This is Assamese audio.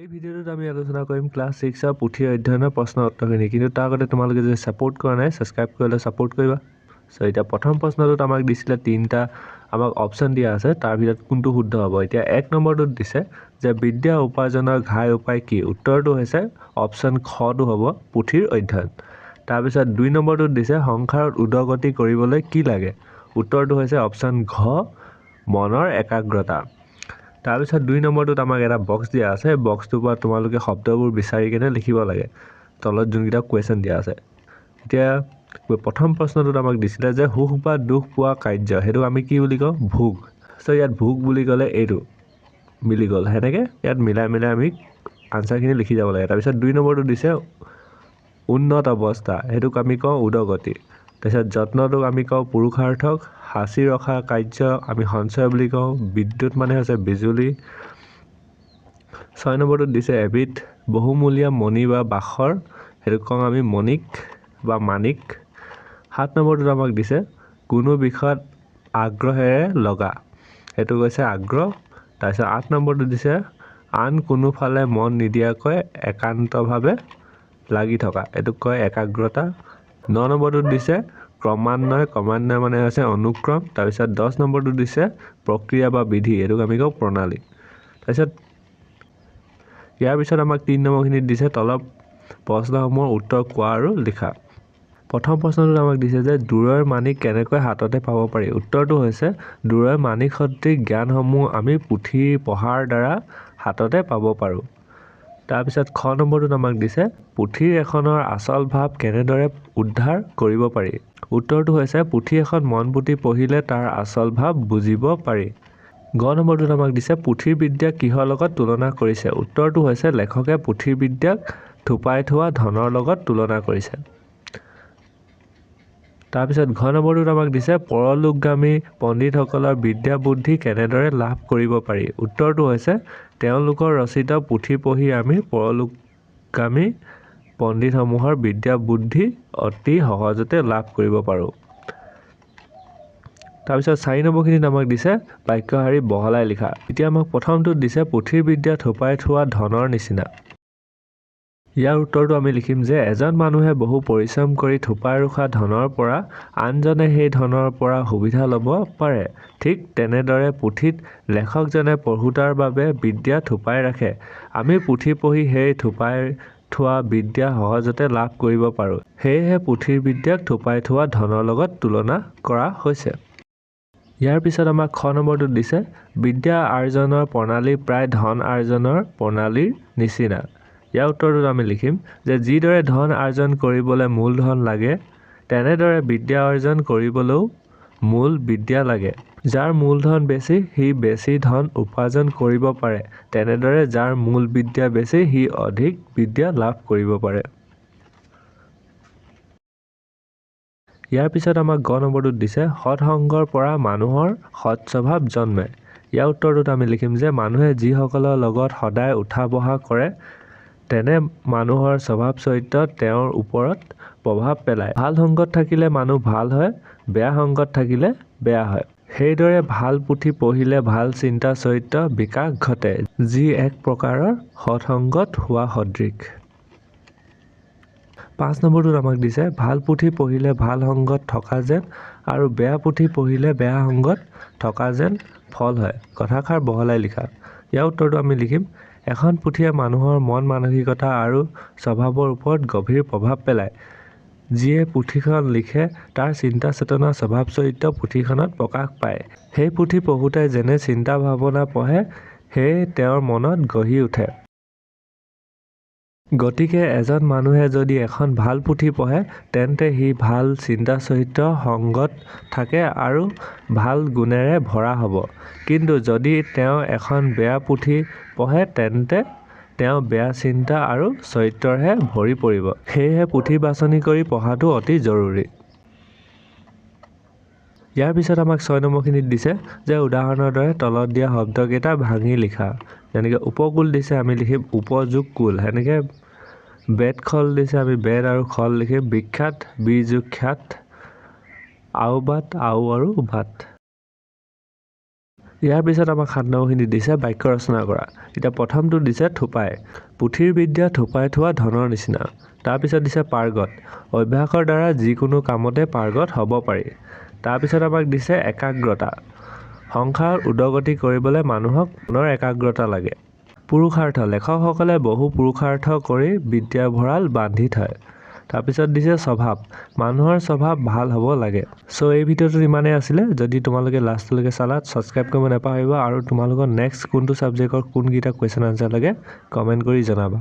এই ভিডিঅ'টোত আমি আলোচনা কৰিম ক্লাছ ছিক্সৰ পুথি অধ্যয়নৰ প্ৰশ্ন উত্তৰখিনি। কিন্তু তাৰ আগতে তোমালোকে যদি ছাপোৰ্ট কৰা নাই ছাবস্ক্ৰাইব কৰিলে ছাপোৰ্ট কৰিবা। চ' এতিয়া প্ৰথম প্ৰশ্নটোত আমাক দিছিলে তিনিটা আমাক অপশ্যন দিয়া আছে তাৰ ভিতৰত কোনটো শুদ্ধ হ'ব? এতিয়া এক নম্বৰটোত দিছে যে বিদ্যা উপাৰ্জনৰ ঘাই উপায় কি? উত্তৰটো হৈছে অপশ্যন খটো হ'ব পুথিৰ অধ্যয়ন। তাৰপিছত দুই নম্বৰটোত দিছে সংসাৰত উদগতি কৰিবলৈ কি লাগে? উত্তৰটো হৈছে অপশ্যন ঘ মনৰ একাগ্ৰতা। তাৰপিছত দুই নম্বৰটোত আমাক এটা বক্স দিয়া আছে। বক্সটোৰ পৰা তোমালোকে শব্দবোৰ বিচাৰি কেনে লিখিব লাগে। তলত যোনকেইটা কুৱেশ্যন দিয়া আছে। এতিয়া প্ৰথম প্ৰশ্নটোত আমাক দিছিলে যে সুখ বা দুখ পোৱা কাৰ্য? সেইটো আমি কি বুলি কওঁ? ভোগ। চ' ইয়াত ভোগ বুলি ক'লে এইটো মিলি গ'ল। সেনেকৈ ইয়াত মিলাই মিলাই আমি আনচাৰখিনি লিখি যাব লাগে। তাৰপিছত দুই নম্বৰটো দিছে উন্নত অৱস্থা। সেইটোক আমি কওঁ উদগতি। তাৰপিছত যত্নটোক আমি কওঁ পুৰুষাৰ্থক সাঁচি ৰখা কাৰ্য আমি সঞ্চয় বুলি কওঁ বিদ্যুৎ মানে হৈছে বিজুলী। ছয় নম্বৰটোত দিছে এবিধ বহুমূলীয়া মণি বা বাখৰ সেইটোক কওঁ আমি মণিক বা মাণিক। সাত নম্বৰটোত আমাক দিছে কোনো বিষয়ত আগ্ৰহেৰে লগা সেইটো কৈছে আগ্ৰহ। তাৰপিছত আঠ নম্বৰটো দিছে আন কোনোফালে মন নিদিয়াকৈ একান্তভাৱে লাগি থকা এইটোক কয় একাগ্ৰতা। ন নম্বৰটোত দিছে ক্ৰমান্বয় ক্ৰমান্বয় মানে হৈছে অনুক্ৰম তাৰপিছত দহ নম্বৰটো দিছে প্ৰক্ৰিয়া বা বিধি এইটোক আমি কওঁ প্ৰণালী। তাৰপিছত ইয়াৰ পিছত আমাক তিনি নম্বৰখিনিত দিছে তলৰ প্ৰশ্নসমূহৰ উত্তৰ কোৱা আৰু লিখা। প্ৰথম প্ৰশ্নটোত আমাক দিছে যে দূৰৈৰ মাণিক কেনেকৈ হাততে পাব পাৰি? উত্তৰটো হৈছে দূৰৈৰ মাণিক সদৃশ জ্ঞানসমূহ আমি পুথি পঢ়াৰ দ্বাৰা হাততে পাব পাৰোঁ। তাৰপিছত খ নম্বৰটোত আমাক দিছে পুথিৰ এখনৰ আচল ভাৱ কেনেদৰে উদ্ধাৰ কৰিব পাৰি? উত্তৰটো হৈছে পুথি এখন মন পুতি পঢ়িলে তাৰ আচল ভাৱ বুজিব পাৰি। গ নম্বৰটোত আমাক দিছে পুথিৰ বিদ্যাক কিহৰ লগত তুলনা কৰিছে? উত্তৰটো হৈছে লেখকে পুথিৰ বিদ্যাক থোপাই থোৱা ধনৰ লগত তুলনা কৰিছে। তাৰপিছত ঘ নম্বৰটোত আমাক দিছে পৰলোকগামী পণ্ডিতসকলৰ বিদ্যা বুদ্ধি কেনেদৰে লাভ কৰিব পাৰি। উত্তৰটো হৈছে তেওঁলোকৰ ৰচিত পুথি পঢ়ি আমি পৰলোকগামী পণ্ডিতসমূহৰ বিদ্যা বুদ্ধি অতি সহজতে লাভ কৰিব পাৰোঁ। তাৰপিছত চাৰি নম্বৰখিনিত আমাক দিছে বাক্য শাৰী বহলাই লিখা। এতিয়া আমাক প্ৰথমটোত দিছে পুথিৰ বিদ্যা থোপাই থোৱা ধনৰ নিচিনা। ইয়াৰ উত্তৰটো আমি লিখিম যে এজন মানুহে বহু পৰিশ্ৰম কৰি থোপাই ৰখা ধনৰ পৰা আনজনে সেই ধনৰ পৰা সুবিধা ল'ব পাৰে। ঠিক তেনেদৰে পুথিত লেখকজনে পঢ়োতাৰ বাবে বিদ্যা থোপাই ৰাখে। আমি পুথি পঢ়ি সেই থোপাই থোৱা বিদ্যা সহজতে লাভ কৰিব পাৰোঁ। সেয়েহে পুথিৰ বিদ্যাক থোপাই থোৱা ধনৰ লগত তুলনা কৰা হৈছে। ইয়াৰ পিছত আমাক খ নম্বৰটোত দিছে বিদ্যা আৰ্জনৰ প্ৰণালী প্ৰায় ধন আৰ্জনৰ প্ৰণালীৰ নিচিনা। ইয়াৰ উত্তৰটোত আমি লিখিম যে যিদৰে ধন আৰ্জন কৰিবলৈ মূলধন লাগে তেনেদৰে বিদ্যা অৰ্জন কৰিবলৈও মূল বিদ্যা লাগে। যাৰ মূলধন বেছি সি বেছি ধন উপাৰ্জন কৰিব পাৰে। তেনেদৰে যাৰ মূল বিদ্যা বেছি সি অধিক বিদ্যা লাভ কৰিব পাৰে। ইয়াৰ পিছত আমাক গ নম্বৰটোত দিছে সৎসংগৰ পৰা মানুহৰ সৎ স্বভাৱ জন্মে। ইয়াৰ উত্তৰটোত আমি লিখিম যে মানুহে যিসকলৰ লগত সদায় উঠা বহা কৰে তেনে মানুহৰ স্বভাৱ চৰিত্ৰ তেওঁৰ ওপৰত প্ৰভাৱ পেলায়। ভাল সংগত থাকিলে মানুহ ভাল হয় বেয়া সংগত থাকিলে বেয়া হয়। সেইদৰে ভাল পুথি পঢ়িলে ভাল চিন্তা চৰিত্ৰ বিকাশ ঘটে যি এক প্ৰকাৰৰ সৎসংগত হোৱা সদৃশ। পাঁচ নম্বৰটোত আমাক দিছে ভাল পুথি পঢ়িলে ভাল সংগত থকা যেন আৰু বেয়া পুথি পঢ়িলে বেয়া সংগত থকা যেন ফল হয়। কথাষাৰ বহলাই লিখা। ইয়াৰ উত্তৰটো আমি লিখিম এখন পুথিয়ে মানুহৰ মন মানসিকতা আৰু স্বভাৱৰ ওপৰত গভীৰ প্ৰভাৱ পেলায়। যিয়ে পুথিখন লিখে তাৰ চিন্তা চেতনা স্বভাৱ চৰিত্ৰ পুথিখনত প্ৰকাশ পায়। সেই পুথি পঢ়োঁতে যেনে চিন্তা ভাৱনা পঢ়ে সেয়ে তেওঁৰ মনত গঢ়ি উঠে। গতিকে এজন মানুহে যদি এখন ভাল পুথি পঢ়ে তেন্তে সি ভাল চিন্তা চৰিত্ৰ সংগত থাকে আৰু ভাল গুণেৰে ভৰা হ'ব। কিন্তু যদি তেওঁ এখন বেয়া পুথি পঢ়ে তেন্তে তেওঁ বেয়া চিন্তা আৰু চৰিত্ৰৰে ভৰি পৰিব। সেয়েহে পুথি বাছনি কৰি পঢ়াটো অতি জৰুৰী। ইয়াৰ পিছত আমাক ছয় নম্বৰখিনিত দিছে যে উদাহৰণৰ দৰে তলত দিয়া শব্দকেইটা ভাঙি লিখা। যেনেকৈ উপকূল দিছে আমি লিখিম উপযোগ কুল। সেনেকৈ বেদ খল দিছে আমি বেদ আৰু খল লিখিম বিখ্যাত বিযোগ খ্যাত আওবাট আও আৰু বাট ইয়াৰ পিছত আমাক সাত নম্বৰখিনি দিছে বাক্য ৰচনা কৰা। এতিয়া প্ৰথমটো দিছে থোপাই। পুথিৰ বিদ্যা থোপাই থোৱা ধনৰ নিচিনা। তাৰপিছত দিছে পাৰ্গত। অভ্যাসৰ দ্বাৰা যিকোনো কামতে পাৰ্গত হ'ব পাৰি। তাৰপিছত আমাক দিছে একাগ্ৰতা। সংসাৰত উদগতি কৰিবলৈ মানুহক মনৰ একাগ্ৰতা লাগে। পুৰুষাৰ্থ লেখকসকলে বহু পুৰুষাৰ্থ কৰি বিদ্যাৰ ভঁৰাল বান্ধি থয়। তাৰপিছত দিছে স্বভাৱ মানুহৰ স্বভাৱ ভাল হ'ব লাগে। চ' এই ভিডিঅ'টোত ইমানেই আছিলে। যদি তোমালোকে লাষ্টলৈকে চালা ছাবস্ক্ৰাইব কৰিব নাপাহৰিবা আৰু তোমালোকৰ নেক্সট কোনটো ছাবজেক্টৰ কোনকেইটা কুৱেশ্যন আনচাৰ লাগে কমেণ্ট কৰি জনাবা।